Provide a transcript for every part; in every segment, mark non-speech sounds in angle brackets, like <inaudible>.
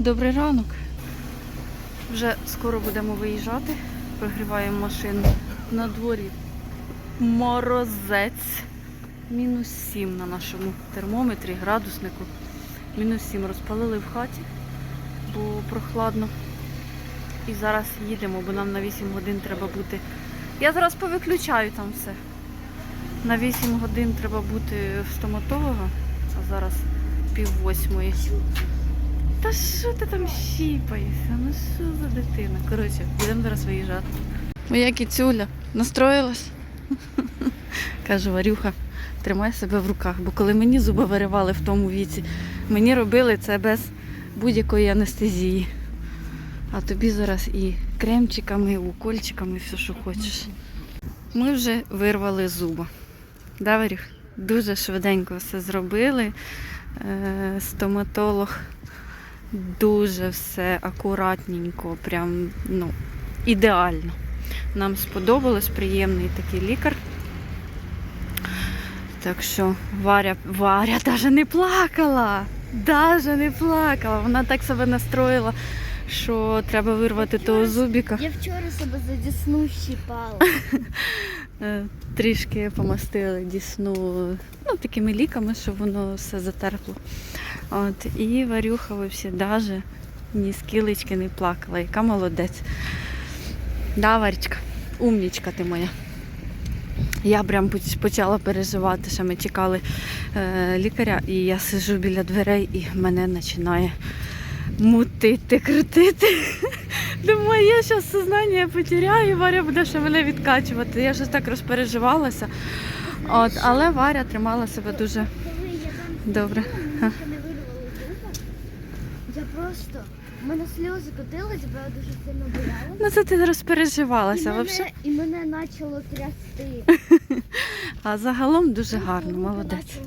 Добрий ранок. Вже скоро будемо виїжджати. Прогріваємо машину. На дворі морозець. Мінус 7 на нашому термометрі, градуснику. Мінус 7 розпалили в хаті, бо прохладно. І зараз їдемо, бо нам на 8 годин треба бути. Я зараз повиключаю там все. На 8 годин треба бути в стоматолога, а зараз пів восьмої. Та що ти там щіпаєшся? Ну що за дитина? Коротше, будемо зараз виїжджати. Моя кіцюля настроїлась. <laughs> Каже Варюха, тримай себе в руках, бо коли мені зуби виривали в тому віці, мені робили це без будь-якої анестезії. А тобі зараз і кремчиками, і укольчиками, і все, що хочеш. Ми вже вирвали зуба. Да, Варюх? Дуже швиденько все зробили. Е, стоматолог дуже все акуратненько, прям ну, ідеально. Нам сподобалось, приємний такий лікар. Так що Варя, Варя навіть не плакала. Даже не плакала. Вона так себе настроїла, що треба вирвати того зубіка. Я вчора себе за дісну щіпала. <laughs> Е, Трішки помастили дісну ну, такими ліками, щоб воно все затерпло. От, і Варюха взагалі даже ні з кілечки не плакала. Яка молодець. Да, Варечка, умнічка ти моя. Я прям почала переживати, що ми чекали е, лікаря, і я сижу біля дверей і мене починає мутити, крутити. <laughs> Думаю, я зараз сознання потеряю, Варя буде ще мене відкачувати. Я щось так розпереживалася. От, але Варя тримала себе дуже добре. сиділа, мені ще не вирвали зуба, я просто, в мене сльози котились, бо я дуже сильно боялася. Ну це ти І розпереживалася. мене, Взагалі. і мене почало трясти. <laughs> А загалом дуже гарно, молодець.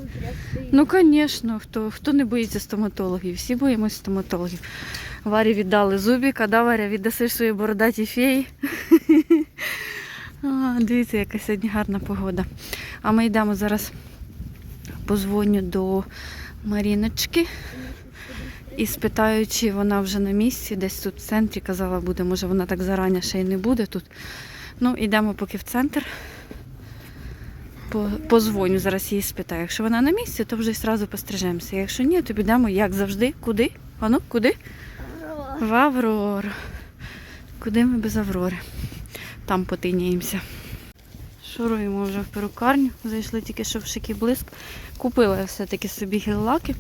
Ну, звісно, хто, хто не боїться стоматологів, всі боїмось стоматологів. Варі віддали зубик, а да, Варя, віддаси свої бородаті феї. <laughs> А, дивіться, яка сьогодні гарна погода. А ми йдемо зараз позвоню до Маріночки і спитаю, чи вона вже на місці, десь тут в центрі. Казала, буде, може вона так зарані ще й не буде тут. Ну, йдемо поки в центр. Позвоню, зараз її спитаю. Якщо вона на місці, то вже одразу пострижемося. Якщо ні, то підемо, як завжди. Куди? А ну, куди? В Аврору. Куди ми без Аврори? Там потиняємося. Шуруємо вже в перукарню. Зайшли тільки що в шикий блиск. Купила все-таки собі гель-лаки.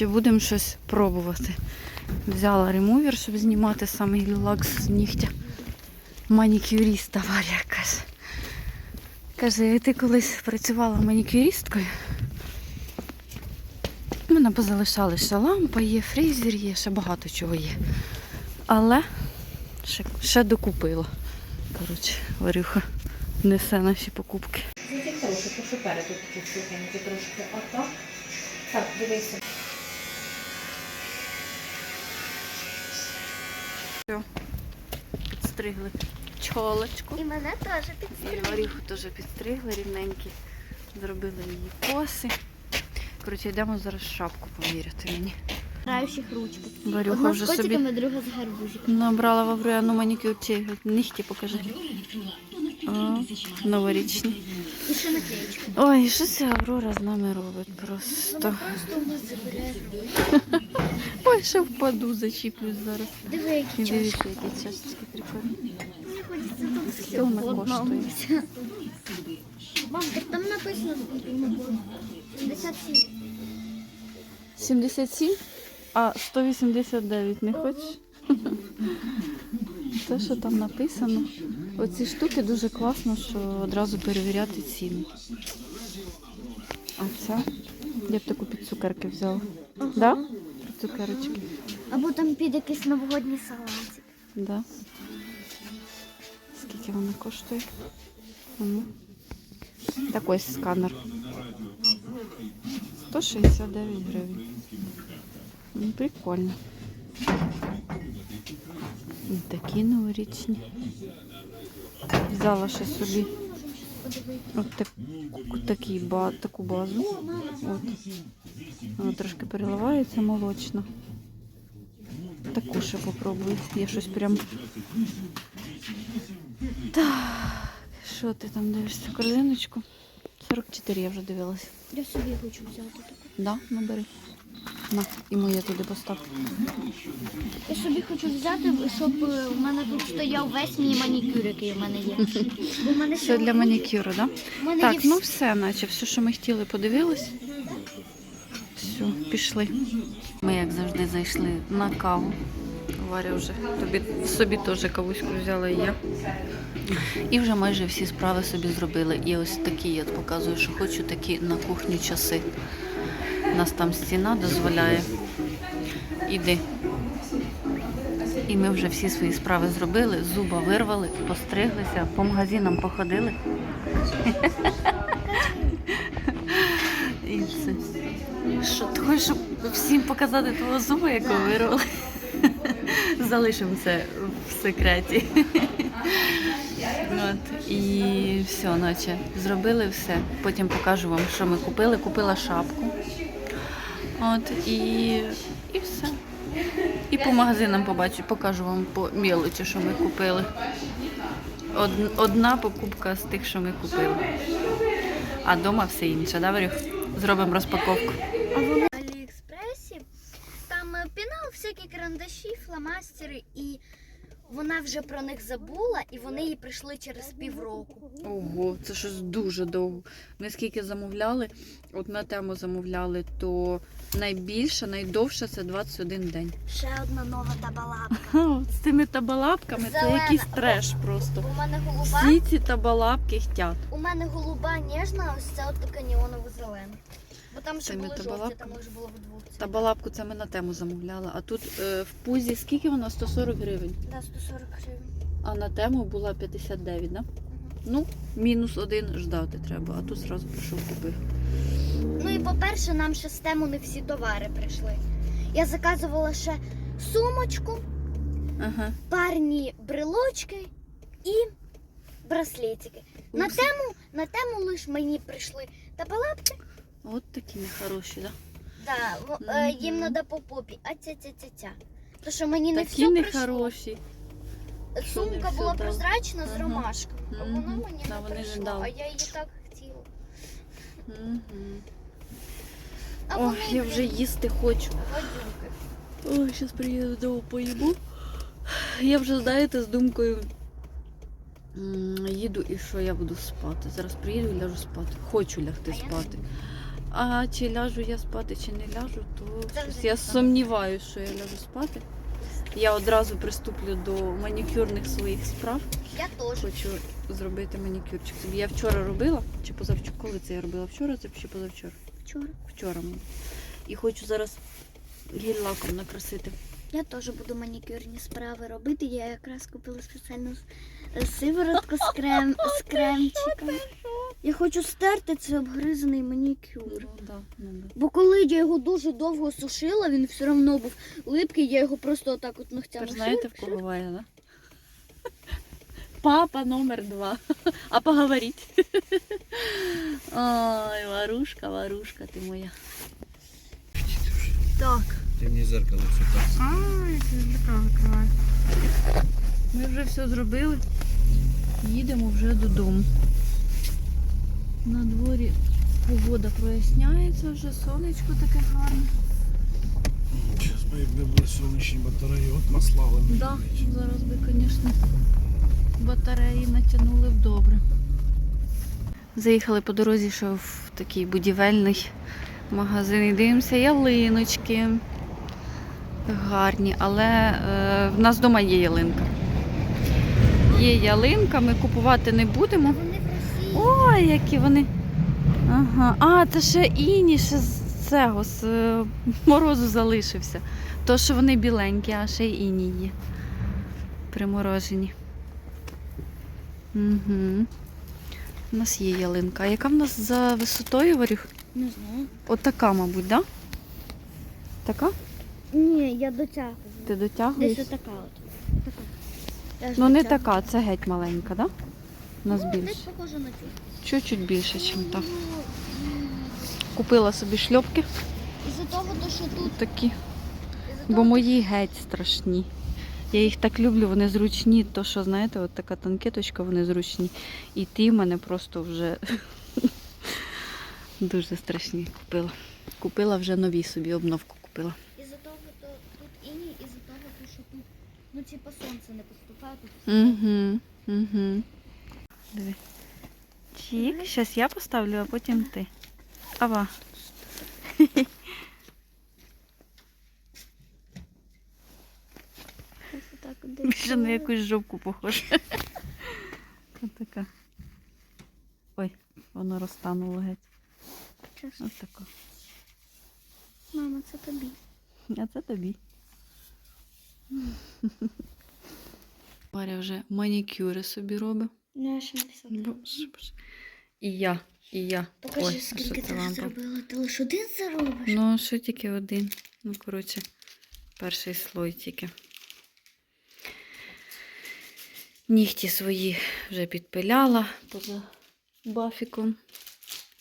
Будемо щось пробувати. Взяла ремувер, щоб знімати саме гель-лак з нігтя. Манікюріста Варя каже. Каже, ти колись працювала манікюристкою. У мене позалишалися лампа, є, фрезер є, ще багато чого є. Але ще, ще докупила. Коротше, Варюха несе наші покупки. Тільки трошки, то що переду такі сухенькі трошки. Так, дивися. Підстригли чолочку. І мене теж підстригли. І підстригли. Теж підстригли рівненькі. Зробили її коси. Коротше, йдемо зараз шапку поміряти мені. Граючих ручки. Варюха Одна вже з собі друга з гарбузиком. Набрала в Аврояну манікюр ці нігті покажи. О, новорічні. Ой, що ця Аврора з нами робить просто. <laughs> Ой, ще впаду, зачіплюсь зараз. Диви, які чашки. які чашечки прикольні. Скільки вона поламатися. Мам, так там написано, скільки ми було. 77. 77, а 189 не хочеш? <laughs> Те, що там написано. Оці штуки дуже класно, що одразу перевіряти ціну. А ця? Я б таку під цукерки взяла. Да? Під цукерочки. Або там під якийсь новогодній салатик. Да. Скільки вона коштує? Ну. Так ось сканер. 169 гривень. Ну, прикольно. Такі новорічні. Взяла ще собі от так, такий, ба, таку базу. От. Вона трошки переливається молочно. таку ще попробую. Я щось прям. Так, що ти там дивишся? Корзиночку? 44 я вже дивилася. Я собі хочу взяти таку. Да, набери. На, і моє туди постав. Я собі хочу взяти, щоб е, у мене тут стояв весь мій манікюр, який у мене є. <laughs> Бо в мене Все для манікюру, да? Мене Так, є ну все, наче все, що ми хотіли, подивились. Все, пішли. Ми, як завжди, зайшли на каву. Варя вже тобі собі теж кавуську взяла і я. І вже майже всі справи собі зробили. І ось такі я показую, що хочу такі на кухні часи. Нас там стіна дозволяє. Іди. І ми вже всі свої справи зробили, зуба вирвали, постриглися, по магазинам походили. І все. Що ти хочеш щоб всім показати твого зуба, якого вирвали? Залишимо це в секреті. От. І все, наче зробили все. Потім покажу вам, що ми купили. Купила шапку. От, і, і все. І по магазинам побачу, покажу вам по мілочі, що ми купили. Од- одна покупка з тих, що ми купили. А вдома все інше, да, Варюх? Зробимо розпаковку. А вони на Аліекспресі. Там е, пінал, всякі карандаші, фломастери, і вона вже про них забула, і вони їй прийшли через півроку. Ого, це щось дуже довго. Ми скільки замовляли, от на тему замовляли, то найбільше, найдовше це 21 день. Ще одна нова табалапка. <laughs> Ха, З цими табалапками це Зелена. якийсь треш просто. У мене голуба, Всі ці табалапки хтять. у мене голуба ніжна, а ось це от така неонова зелена. Бо там ще були жовті, там їх було вдвох. цвітів. Табалапку це ми на тему замовляли. А тут е, в пузі скільки вона? 140 гривень. Да, 140 гривень. А на тему була 59, да? Ну, мінус один ждати треба, а тут зразу пішов купив. Ну і по-перше, нам ще з тему не всі товари прийшли. Я заказувала ще сумочку, Ага. парні брелочки і браслетики. На Упс. тему, на тему лиш мені прийшли табалапки. От такі нехороші, да? Да, в- е, їм треба по попі, а ця ця ця ця. То що мені не Такі все нехороші. Що Сумка була прозрачна з ромашками, а вона мені Да, не вони прийшла, а я її так хотіла. Угу. А Ой, я вже їсти хочу. Ой, зараз приїду додому поїду. Я вже, знаєте, з думкою їду і що я буду спати. Зараз приїду і ляжу спати. Хочу лягти спати. А чи ляжу я спати, чи не ляжу, то щось я сумніваюся, що я ляжу спати. Я одразу приступлю до манікюрних своїх справ. Я теж. Хочу зробити манікюрчик собі. Я вчора робила, чи позавчора, коли це я робила? Вчора це чи позавчора? Вчора. Вчора. І хочу зараз гель-лаком накрасити. Я теж буду манікюрні справи робити. Я якраз купила спеціальну сиворотку з, крем, <laughs> з кремчиком. Я хочу стерти цей обгризаний манікюр. Ну, ну. Бо коли я його дуже довго сушила, він все одно був липкий, я його просто отак от ногтями. Тепер знаєте, в кого Ваня, да? Папа номер два. А поговорить. Ой, Варушка, Варушка, ти моя. Так. Ты мне зеркало все так. А, як зеркало закриваю. Ми вже все зробили. Їдемо вже додому. На дворі погода проясняється вже, сонечко таке гарне. Сейчас бы якби були сонячні батареї, от наслали. ми. Да, зараз би, звісно, батареї натягнули б добре. Заїхали по дорозі, що в такий будівельний магазин. І дивимося ялиночки. Гарні, але е, в нас вдома є ялинка. Є ялинка, ми купувати не будемо. Ой, які вони. Ага. А, це ще іні, ще з цього, з е, морозу залишився. То, що вони біленькі, а ще й іні є. Приморожені. Угу. У нас є ялинка. А яка в нас за висотою варюх? Не знаю. От така, мабуть, да? Така? Ні, я дотягую. Ти дотягуєш? Десь отака от. Така. Я ж Ну не дотягую. така, це геть маленька, да? У нас Ну, Десь більше. похоже на цю. Чуть-чуть більше, ніж так. Купила собі шльопки Із-за того, то, що тут такі. із-за Бо мої геть страшні. Я їх так люблю, вони зручні. То, що, знаєте, от така танкеточка, вони зручні. І ті в мене просто вже <laughs> дуже страшні купила. Купила вже нові собі, обновку купила. Із-за того, то тут іні, із-за того, то, що тут, ну, типа сонце не поступає, тут Угу, угу. Диви. Чік, зараз я поставлю, а потім ти. Ава. Більше на якусь жовку похоже. Ось така. Ой, воно розтануло геть. Ось тако. Мама, це тобі. А це тобі. <laughs> Варя вже манікюри собі робить. Ну, я ще не. І я, і я. Покажи, Ой, скільки ти лампа? зробила. Ти лише один заробиш. Ну, що тільки один. Ну, коротше, перший слой тільки. Нігті свої вже підпиляла поза бафіком.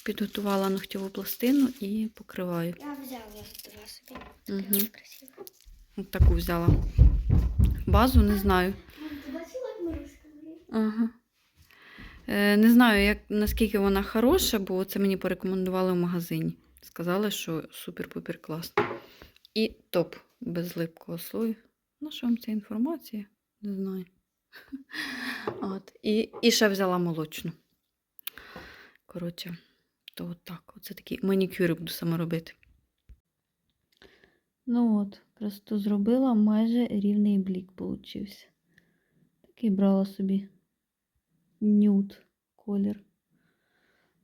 Підготувала ногтєву пластину і покриваю. Я взяла два собі. Угу. Красиво. Таку взяла. Базу не знаю. Ага. Е, не знаю, як, наскільки вона хороша, бо це мені порекомендували в магазині. Сказали, що супер-пупер класно. І топ без липкого слою. На що вам ця інформація? Не знаю. <laughs> От. І, і ще взяла молочну. Коротше, то от так. Оце такі манікюри буду саме робити. Ну от, красоту зробила, майже рівний блік получився. Такий брала собі нюд колір.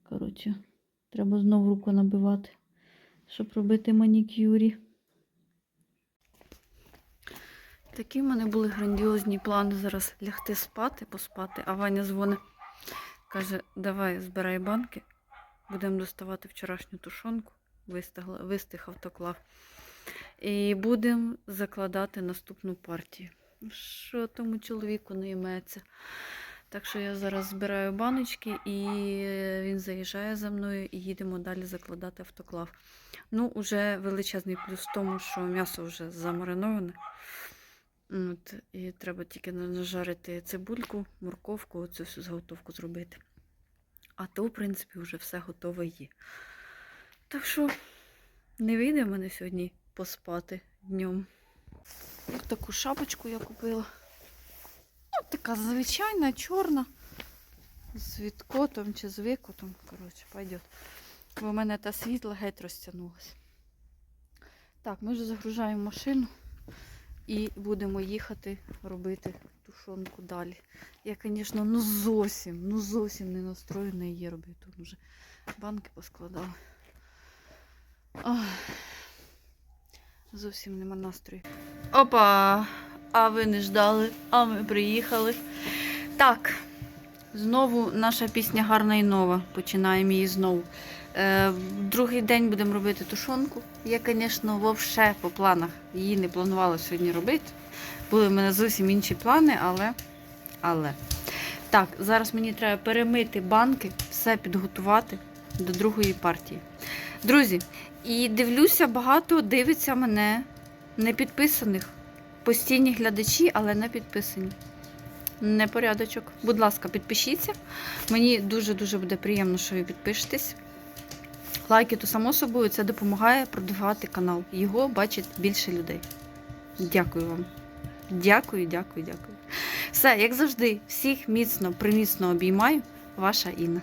Коротше, треба знову руку набивати, щоб робити манікюрі. Такі в мене були грандіозні плани зараз лягти спати, поспати, а Ваня дзвонить. Каже, давай збирай банки, будемо доставати вчорашню тушонку, вистигла, вистиг автоклав. І будемо закладати наступну партію. Що тому чоловіку не йметься. Так що я зараз збираю баночки, і він заїжджає за мною і їдемо далі закладати автоклав. Ну, уже величезний плюс в тому, що м'ясо вже замариноване. От, і треба тільки нажарити цибульку, морковку, цю всю заготовку зробити. А то, в принципі, вже все готове є. Так що не вийде в мене сьогодні поспати днем. Ось таку шапочку я купила. Ну, така звичайна, чорна. З відкотом чи з викотом. Коротше, пойдет. Бо в мене та світла геть розтягнулася. Так, ми вже загружаємо машину і будемо їхати робити тушонку далі. Я, звісно, ну зовсім, ну зовсім не настроєна її робити. Тут вже банки поскладала. Ах, зовсім нема настрою. Опа! А ви не ждали, а ми приїхали. Так, знову наша пісня гарна і нова. Починаємо її знову. Е, другий день будемо робити тушонку. Я, звісно, вовше по планах її не планувала сьогодні робити. Були в мене зовсім інші плани, але. але. Так, зараз мені треба перемити банки, все підготувати до другої партії. Друзі, і дивлюся, багато дивиться мене не підписаних. Постійні глядачі, але не підписані. Непорядочок. Будь ласка, підпишіться. Мені дуже-дуже буде приємно, що ви підпишетесь. Лайки, то само собою, це допомагає продвигати канал. Його бачить більше людей. Дякую вам. Дякую, дякую, дякую. Все, як завжди, всіх міцно, приміцно обіймаю. Ваша Інна.